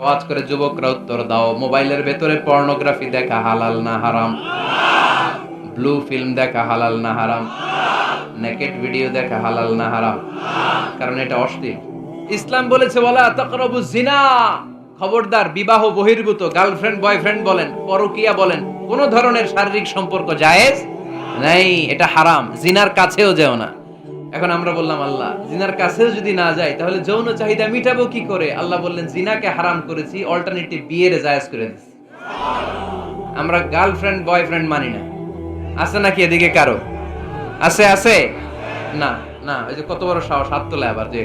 আওয়াজ করে যুবকরা উত্তর দাও, মোবাইলের ভেতরে পর্নোগ্রাফি দেখা হালাল না হারাম? ব্লু ফিল্ম দেখা হালাল না হারাম? নেকেট ভিডিও দেখা হালাল না হারাম? কারণ এটা অশ্লীল। ইসলাম বলেছে বলা তাকরাবু জিনা খবরদার, বিবাহ বহির্ভূত, গার্লফ্রেন্ড, বয়ফ্রেন্ড বলেন, পরকিয়া বলেন, কোন ধরনের শারীরিক সম্পর্ক জায়েজ নাই, এটা হারাম। জিনার কাছেও যেও না। এখন আমরা বললাম, আল্লাহ, জিনার কাছেও যদি না যাই, তাহলে যৌন চাহিদা মিটাবো কি করে? আল্লাহ বললেন, জিনাকে হারাম করেছি অল্টারনেটিভ বিয়ের জায়েজ করে দিচ্ছি আমরা গার্লফ্রেন্ড বয়ফ্রেন্ড মানি না। আছে নাকি এদিকে কারও? আছে আছে? না না ওই যে কত বড় সাহস, হাত তোলে আবার যে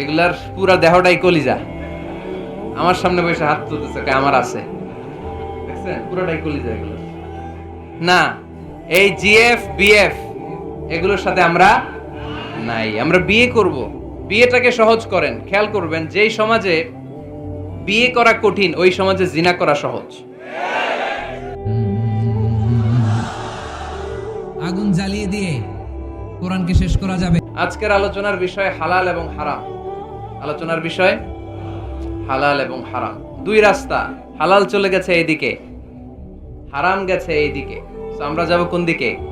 এগুলার পুরা দেহটাই কলিজা। আমার সামনে বসে হাত তুলতেছে আমার আছে। দেখছেন? পুরোটাই কলিজা এগুলো না, এই জিএফ বিএফ এগুলোর সাথে আমরা নাই। আমরা বিয়ে করব। বিয়েটাকে সহজ করেন। খেয়াল করবেন যেই সমাজে বিয়ে করা কঠিন ওই সমাজে জিনা করা সহজ। আগুন জ্বালিয়ে দিয়ে কোরআনকে শেষ করা যাবে। আজকের আলোচনার বিষয় হালাল এবং হারাম। আলোচনার বিষয় হালাল এবং হারাম। দুই রাস্তা হালাল চলে গেছে এইদিকে হারাম গেছে এইদিকে। আমরা যাব কোন দিকে?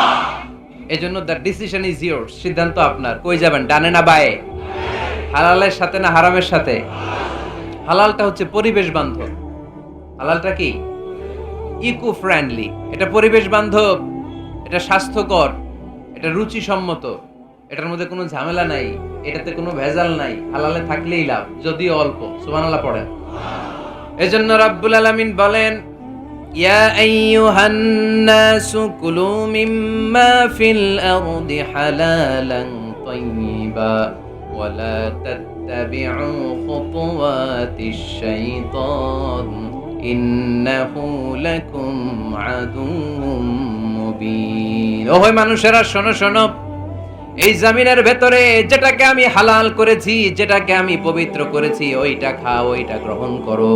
এজন্য দ্য ডিসিশন ইজ ইয়োর সিদ্ধান্ত আপনার। কই যাবেন? ডানে না বায়ে? হালালের সাথে না হারামের সাথে? হালালটা হচ্ছে পরিবেশ বান্ধব। হালালটা কি? ইকো ফ্রেন্ডলি এটা পরিবেশ বান্ধব। এটা স্বাস্থ্যকর। এটা রুচিসম্মত। এটার মধ্যে কোনো ঝামেলা নাই। এটাতে কোনো ভেজাল নাই। হালালে থাকলেই লাভ, যদিও অল্প। সুবহানাল্লাহ পড়েন। এজন্য রাব্বুল আলামিন বলেন ইয়া আইয়ুহান নাসু কুলু মিম্মা ফিল আরদি হালালান তাইয়্যিবা ওয়ালা তাত্তাবি'ু খুতুওয়াতিশ শাইতান ইন্নাহু লাকুম আদুউম মুবিন ওহে মানুষেরা, শোনো শোনো। এই জামিনের ভেতরে যেটাকে আমি হালাল করেছি, যেটাকে আমি পবিত্র করেছি, ওইটা খাও, ওইটা গ্রহণ করো।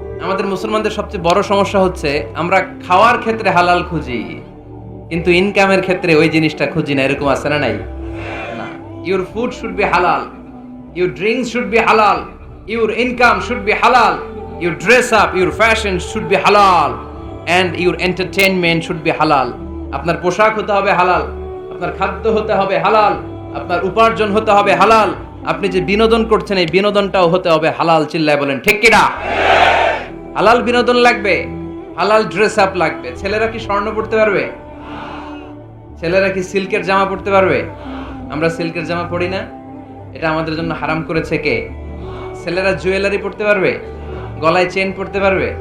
আমাদের মুসলমানদের সবচেয়ে বড় সমস্যা হচ্ছে, আমরা খাওয়ার ক্ষেত্রে হালাল খুঁজি, কিন্তু ইনকামের ক্ষেত্রে ওই জিনিসটা খুঁজি না, এরকম আছে না নাই? না। Your food should be halal your drinks should be halal your income should be halal your dress up your fashion should be halal and your entertainment should be halal আপনার পোশাক হতে হবে হালাল, আপনার খাদ্য হতে হবে হালাল, আপনার উপার্জন হতে হবে হালাল, আপনি যে বিনোদন করছেন, এই বিনোদনটাও হতে হবে হালাল, চিল্লায় বলেন, ঠিক কিনা হালাল বিনোদন লাগবে, হালাল ড্রেস আপ লাগবে। ছেলেরা কি স্বর্ণ পড়তে পারবে? ছেলেরা কি সিল্কের জামা পড়তে পারবে? আমরা সিল্কের জামা পরি না। এটা আমাদের জন্য হারাম করেছে কে? ছেলেরা জুয়েলারি পড়তে পারবে? গলায় চেন পড়তে পারবে?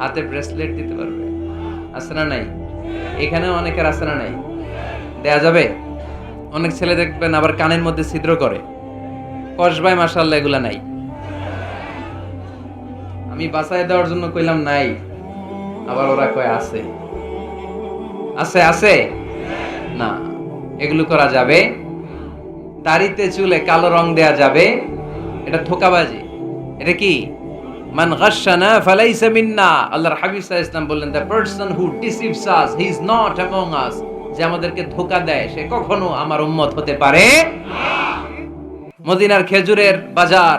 হাতে ব্রেসলেট দিতে পারবে? আছে না নাই? এখানেও অনেকের আছে না নাই? দেয়া যাবে? অনেক ছেলে দেখবেন আবার কানের মধ্যে ছিদ্র করে। কসবাই মাসাল্লাহ এগুলা নাই। আমি বাসায় দেওয়ার জন্য কইলাম নাই। আবার ওরা কয়, আছে। আছে আছে? না। এগুলো করা যাবে? দাড়িতে চুলে কালো রং দেয়া যাবে। এটা ধোকাবাজি এটা কি? মান গাশানা ফালাইসা মিন্না। আল্লাহর হাবিব সাল্লাল্লাহু বললেন the person who deceives us he is not among us যে আমাদেরকে ধোকা দেয়, সে কখনো আমার উম্মত হতে পারে? না মদিনার খেজুরের বাজার।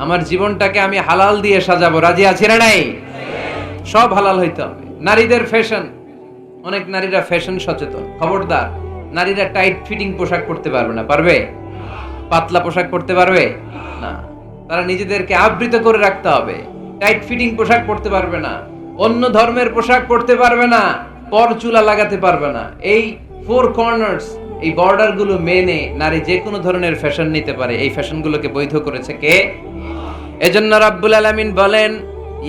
আমার জীবনটাকে আমি হালাল দিয়ে সাজাবো। রাজি আছি না নাই? সব হালাল হইতে হবে। নারীদের ফ্যাশন অনেক নারীরা ফ্যাশন সচেতন। খবরদার, নারীরা টাইট ফিটিং পোশাক পরতে পারবে না। পারবে? পাতলা পোশাক পরতে পারবে? না। তারা নিজেদেরকে আবৃত করে রাখতে হবে। টাইট ফিটিং পোশাক পরতে পারবে না। অন্য ধর্মের পোশাক পরতে পারবে না। পর চুলা লাগাতে পারবে না। এই ফোর কর্নার্স এই বর্ডারগুলো মেনে নারী যে কোনো ধরনের ফ্যাশন নিতে পারে। এই ফ্যাশনগুলোকে বৈধ করেছে কে? এজন্য রাব্বুল আলামিন বলেন,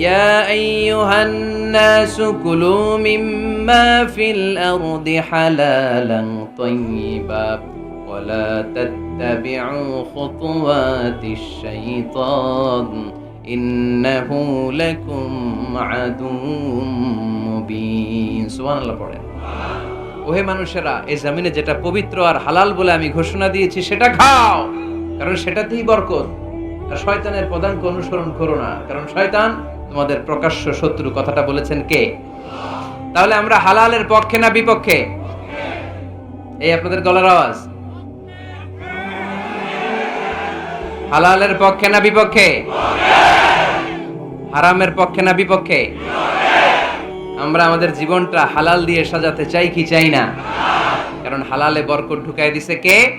ইয়া আইয়ুহান নাসু কুলু মিম্মা ফিল আরদি হালালান তাইয়্যিবা ওয়ালা তাত্তাবিউ খুতুওয়াতিশ শাইতান। ইন্নাহু লাকুম আদুউম মুবিন। সুবহানাল্লাহ পড়েন। ওহে মানুষেরা এই জমিনে যেটা পবিত্র আর হালাল বলে আমি ঘোষণা দিয়েছি, সেটা খাও, কারণ সেটাতেই বরকত। শয়তানের পদাঙ্ক অনুসরণ করো না, কারণ শয়তান তোমাদের প্রকাশ্য শত্রু। কথাটা বলেছেন কে? তাহলে আমরা হালালের পক্ষে না বিপক্ষে? এই আপনাদের গলার আওয়াজ। হালালের পক্ষে না বিপক্ষে? হারামের পক্ষে না বিপক্ষে? আমরা আমাদের জীবনটা হালাল দিয়ে সাজাতে চাই কি চাই না? কারণ হালালে বরকত ঢুকাই দিছে কে?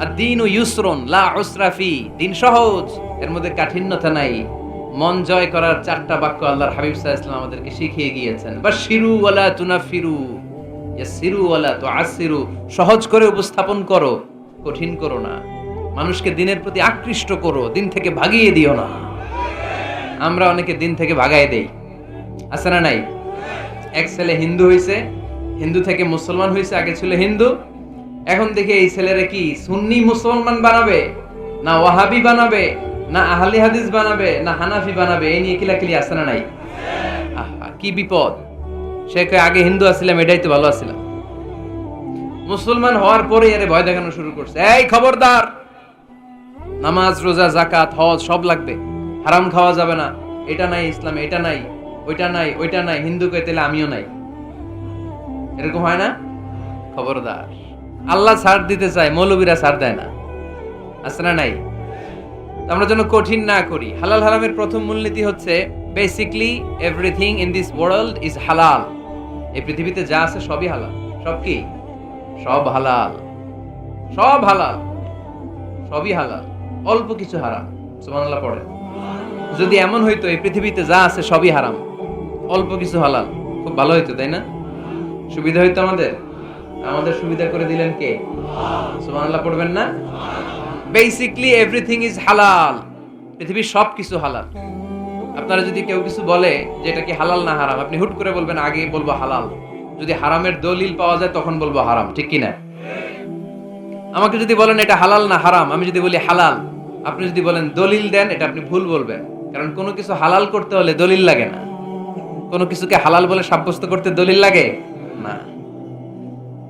আর দিন ও ইউসরন, লা উসরাফি দিন সহজ। এর মধ্যে কাঠিন্যতা নাই। মন জয় করার চারটা বাক্য আল্লাহর হাবিব আলাইহি ওয়াসাল্লাম আমাদেরকে শিখিয়ে গিয়েছেন। বা শিরু ওয়ালা তুনাফিরু ইয়াসিরু ওয়ালা তুআসিরু সহজ করে উপস্থাপন করো, কঠিন করো না। মানুষকে দিনের প্রতি আকৃষ্ট করো, দিন থেকে ভাগিয়ে দিও না। আমরা অনেকে দিন থেকে ভাগাই দেই। আছে না নাই? এক ছেলে হিন্দু হইছে, হিন্দু থেকে মুসলমান হয়েছে আগে ছিল হিন্দু। এখন দেখি এই ছেলেরা কি সুন্নি মুসলমান বানাবে, না ওয়াহাবি বানাবে, না আহলি হাদিস বানাবে, না হানাফি বানাবে? এই নিয়ে কিলাকিলি আছে না নাই? কি বিপদ। সে আগে হিন্দু আছিলাম এটাই তো ভালো আছিলাম মুসলমান হওয়ার পরে এর ভয় দেখানো শুরু করছে। এই খবরদার! নামাজ, রোজা জাকাত হজ সব লাগবে। হারাম খাওয়া যাবে না। এটা নাই ইসলাম, এটা নাই, ওইটা নাই ওইটা নাই। হিন্দু কই তাহলে আমিও নাই। এরকম হয় না? খবরদার। আল্লাহ ছাড় দিতে চায়, মৌলবীরা ছাড় দেয় না। আছে না নাই? আমরা যেন কঠিন না করি। হালাল হারামের প্রথম মূলনীতি হচ্ছে basically everything in this world is halal এই পৃথিবীতে যা আছে সবই হালাল। সব কি? সব হালাল। সব হালাল। সবই হালাল। অল্প কিছু হারাম। সুবহানাল্লাহ পড়ে। যদি এমন হইতো, এই পৃথিবীতে যা আছে সবই হারাম। অল্প কিছু হালাল। খুব ভালো হইতো, তাই না? সুবিধা হইতো আমাদের? আমাদের সুবিধা করে দিলেন কে? সুবহানাল্লাহ পড়বেন না? বেসিকলি এভরিথিং ইজ হালাল পৃথিবীর সব কিছু হালাল। আপনারা যদি কেউ কিছু বলে যে এটা কি হালাল না হারাম, আপনি হুট করে বলবেন, আগে বলব হালাল। যদি হারামের দলিল পাওয়া যায়, তখন বলব হারাম, ঠিক কি না আমাকে যদি বলেন, এটা হালাল না হারাম? আমি যদি বলি, হালাল। আপনি যদি বলেন, দলিল দেন, এটা আপনি ভুল বলবেন। কারণ কোনো কিছু হালাল করতে হলে দলিল লাগে না। কোনো কিছুকে হালাল বলে সাব্যস্ত করতে দলিল লাগে? না।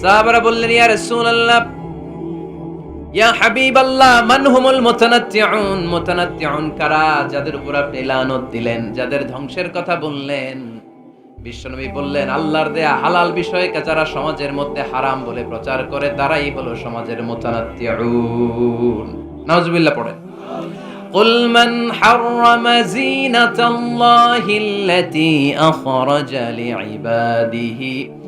সাহাবারা বললেন ইয়া রাসূলুল্লাহ ইয়া হাবিবাল্লাহ মান হুমুল মুতানাত্তিউন মুতানাত্তিউন কারা যাদের উপর আপনি লানত দিলেন যাদের ধ্বংসের কথা বললেন বিশ্বনবী বললেন আল্লাহর দেয়া হালাল বিষয়কে যারা সমাজের মধ্যে হারাম বলে প্রচার করে তারাই হলো সমাজের মুতানাত্তিউন নাউজুবিল্লাহ পড়েন قل من حرم زينة الله التي أخرج لعباده والطيبات من الرزق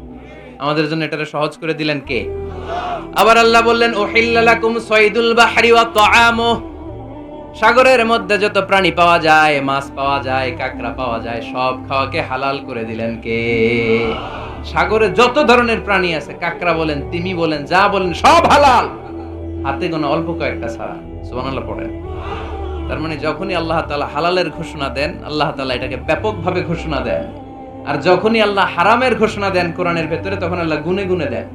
আমাদের জন্য এটারে সহজ করে দিলেন কে? আবার আল্লাহ বললেন ওহিল্লালাকুম সৈদুল বাহরি ওয়া তাআমুহ সাগরের মধ্যে যত প্রাণী পাওয়া যায়, মাছ পাওয়া যায়, কাঁকড়া পাওয়া যায়, সব খাওয়াকে হালাল করে দিলেন কে? সাগরে যত ধরনের প্রাণী আছে, কাঁকড়া বলেন, তিমি বলেন, যা বলেন, সব হালাল। হাতে গোনা অল্প কয়েকটা ছাড়া, সুবহানাল্লাহ পড়েন। তার মানে যখনই আল্লাহ তাআলা হালালের ঘোষণা দেন, আল্লাহ তাআলা এটাকে ব্যাপকভাবে ঘোষণা দেন। আর যখনই আল্লাহ হারামের ঘোষণা দেন কোরআনের ভেতরে, তখন আল্লাহ গুনে গুনে দেন।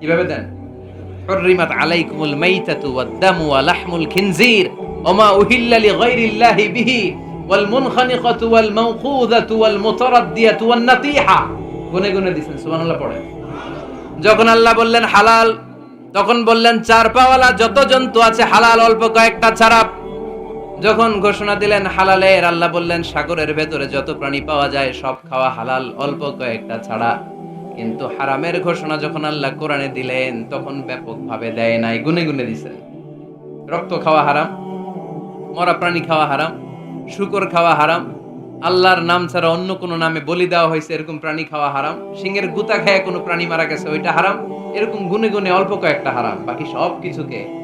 কীভাবে দেন? হরিমাত আলাইকুমুল মাইতাতু ওয়াদ-দামু ওয়া লাহমুল খিনজির ওমা উহিল্লা লিগাইরিল্লাহি বিহি ওয়াল মুনখানিকাতু ওয়াল মাওকুযাতু ওয়াল মুতারাদ্দিয়াতু ওয়ান নাতিহা। গুনে গুনে দিবেন সুবহানাল্লাহ পড়ে যখন আল্লাহ বললেন হালাল, তখন বললেন চার পাওয়ালা যত জন্তু আছে হালাল, অল্প কয়েকটা ছাড়া যখন ঘোষণা দিলেন হালালের আল্লাহ বললেন, সাগরের ভেতরে যত প্রাণী পাওয়া যায়, সব খাওয়া হালাল, অল্প কয়েকটা ছাড়া। কিন্তু হারামের ঘোষণা যখন আল্লাহ কোরআনে দিলেন, তখন ব্যাপকভাবে দেয় নাই, গুনে গুনে দিছেন রক্ত খাওয়া হারাম, মরা প্রাণী খাওয়া হারাম, শুকর খাওয়া হারাম, আল্লাহর নাম ছাড়া অন্য কোনো নামে বলি দেওয়া হয়েছে, এরকম প্রাণী খাওয়া হারাম সিংহের গুতা খায় কোনো প্রাণী মারা গেছে, ওইটা হারাম, এরকম গুনে গুনে অল্প কয়েকটা হারাম, বাকি সব কিছুকে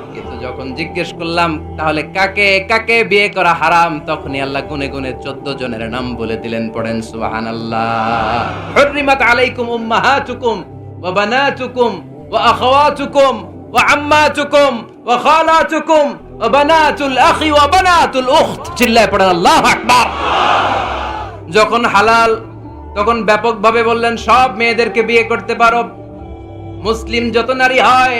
কিন্তু যখন জিজ্ঞেস করলাম, তাহলে কাকে কাকে বিয়ে করা হারাম? তখনই আল্লাহ গুনে গুনে চোদ্দ জনের নাম বলে দিলেন, পড়েন সুবহানাল্লাহ। হুররিমাত আলাইকুম আখি চিল্লায় পড়েন, আল্লাহু আকবার। যখন হালাল, তখন ব্যাপকভাবে বললেন, সব মেয়েদেরকে বিয়ে করতে পারো। মুসলিম যত নারী হয়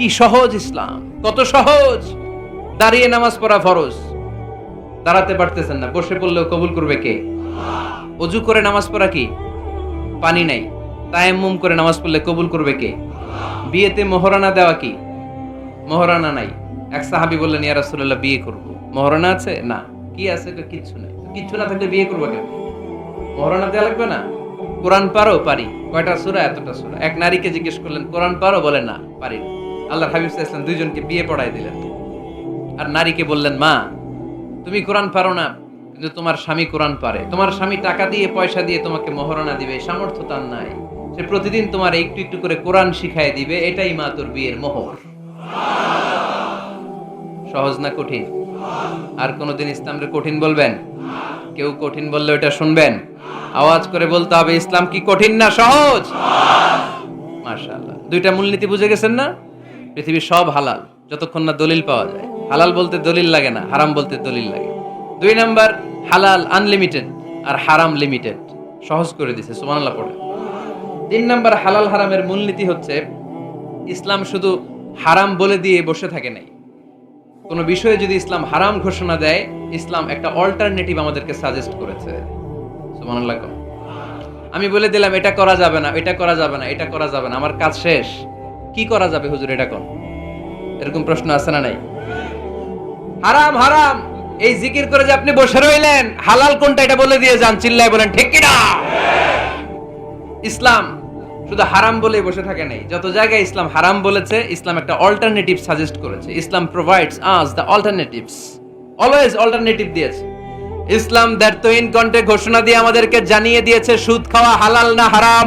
কি সহজ ইসলাম? কত সহজ? দাঁড়িয়ে নামাজ পড়া ফরজ। দাঁড়াতে পারতেছেন না। বসে পড়লেও কবুল করবে কে? অজু করে নামাজ পড়া কি? পানি নাই। তায়াম্মুম করে নামাজ পড়লে কবুল করবে কে? বিয়েতে মোহরানা দেওয়া কি? মোহরানা নাই। এক সাহাবি বললেন, ইয়া রাসূলুল্লাহ, বিয়ে করব। মোহরানা আছে? না। কি আছে? তো কিচ্ছু নাই। কিচ্ছু না থাকলে বিয়ে করব কেন? মহারণা দেওয়া লাগবে না? কোরআন পারো? পারি। কয়টা সুরা? এতটা সুরা। এক নারীকে জিজ্ঞেস করলেন, কোরআন পারো? বলে, না, পারি না। আল্লাহ হাবিব ওয়াসাল্লাম দুইজনকে বিয়ে পড়াই দিলেন। আর নারীকে বললেন, মা, তুমি কোরআন পারো না, কিন্তু তোমার স্বামী কোরআন পারে। তোমার স্বামী টাকা দিয়ে, পয়সা দিয়ে তোমাকে মহারণা দিবে, সামর্থ্য তার নাই। সে প্রতিদিন তোমার একটু একটু করে কোরআন শিখাই দিবে, এটাই মা তোর বিয়ের মোহর। সহজ না কঠিন? আর কোনোদিন ইসলামরে কঠিন বলবেন? কেউ কঠিন বললে ওটা শুনবেন? আওয়াজ করে বলতে হবে, ইসলাম কি কঠিন না সহজ? মাশাআল্লাহ। দুইটা মূলনীতি বুঝে গেছেন না? পৃথিবীর সব হালাল, যতক্ষণ না দলিল পাওয়া যায়। হালাল বলতে দলিল লাগে না, হারাম বলতে দলিল লাগে। দুই নাম্বার, হালাল আনলিমিটেড আর হারাম লিমিটেড সহজ করে দিছে, সুবহানাল্লাহ পড়ে। তিন নাম্বার, হালাল হারামের মূলনীতি হচ্ছে, ইসলাম শুধু হারাম বলে দিয়ে বসে থাকে নাই। কোনো বিষয়ে যদি ইসলাম হারাম ঘোষণা দেয়, ইসলাম একটা অল্টারনেটিভ আমাদেরকে সাজেস্ট করেছে। সুবহানাল্লাহ কোন। আমি বলে দিলাম, এটা করা যাবে না, এটা করা যাবে না, এটা করা যাবে না, আমার কাজ শেষ। কি করা যাবে হুজুর এটা কোন? এরকম প্রশ্ন আছে না নাই? হারাম হারাম। এই জিকির করে যে আপনি বসে রইলেন, হালাল কোনটা এটা বলে দিয়ে যান, চিল্লায় বলেন, ঠিক কিনা? ইসলাম শুধু হারাম বলেই বসে থাকে নাই। যত জায়গায় ইসলাম হারাম বলেছে, ইসলাম একটা অল্টারনেটিভ সাজেস্ট করেছে। Islam provides us the alternatives always alternative দিয়েছে। ইসলাম দ্যাট তো ইন কন্টে ঘোষণা দিয়ে আমাদেরকে জানিয়ে দিয়েছে, সুদ খাওয়া হালাল না হারাম?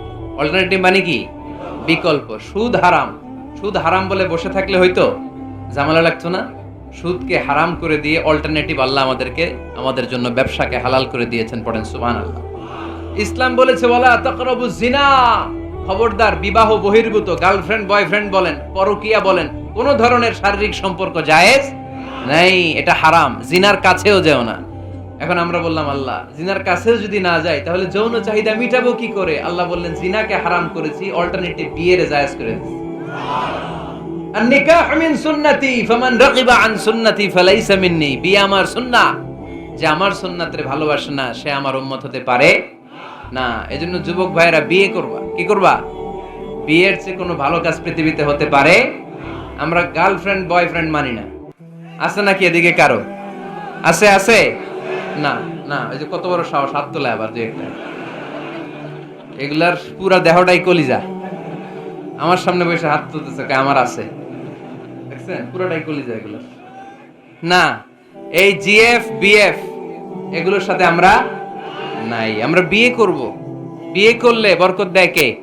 অল্টারনেটিভ মানে কি? বিকল্প, সুদ হারাম। সুদ হারাম বলে বসে থাকলে হয়তো ঝামেলা লাগতো না। সুদকে হারাম করে দিয়ে অল্টারনেটিভ আল্লাহ আমাদেরকে, আমাদের জন্য ব্যবসাকে হালাল করে দিয়েছেন পড়েন সুবহান আল্লাহ ইসলাম বলেছে বলা তাকরাবু জিনা খবরদার, বিবাহ বহির্ভূত গার্লফ্রেন্ড বয়ফ্রেন্ড বলেন, পরকিয়া বলেন, কোন ধরনের শারীরিক সম্পর্ক জায়েজ নাই। এটা হারাম, জিনার কাছেও যেও না। এখন আমরা বললাম, আল্লাহ, জিনার কাছেও যদি না যায় তাহলে যৌন চাহিদা মিটাবো কি করে? আল্লাহ বললেন, জিনাকে হারাম করেছি অল্টারনেটিভ বিয়ের জায়েজ করে দিয়েছি। আর নিকাহ মিন সুন্নতি, ফামান রাগিবা আন সুন্নতি, ফালাইসা মিন্নি। বিয়ে আমার সুন্নাহ। যে আমার সুন্নাতের ভালোবাসে না, সে আমার উম্মত হতে পারে না। এজন্য যুবক ভাইরা বিয়ে করবা। কি করবা? বিয়ের চেয়ে কোনো ভালো কাজ পৃথিবীতে হতে পারে? আমরা গার্লফ্রেন্ড, বয়ফ্রেন্ড মানি না। আছে নাকি এদিকে কারও? আছে আছে? না না, ওই যে কত বড় সাহস, হাত তোলে আবার যে একটা। এগুলার পুরা দেহটাই কলিজা। আমার সামনে বসে হাত তুলতেছে আমার আছে। দেখছেন? পুরোটাই কলিজা এগুলো। না, এই জিএফ, বিএফ, এগুলোর সাথে আমরা নাই। আমরা বিয়ে করব। বিয়ে করলে বরকত দেয় কে?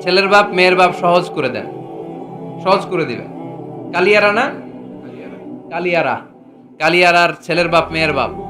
ছেলের বাপ, মেয়ের বাপ সহজ করে দেন। সহজ করে দিবে। কালিয়ারা না? কালিয়ারা। কালিয়ারার ছেলের বাপ, মেয়ের বাপ।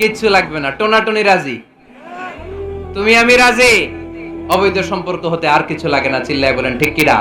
কিচ্ছু লাগবে না। টোনাটনি রাজি? তুমি আমি রাজি? অবৈধ সম্পর্ক হতে আর কিছু লাগে না, চিল্লায় বলেন, ঠিক কিরা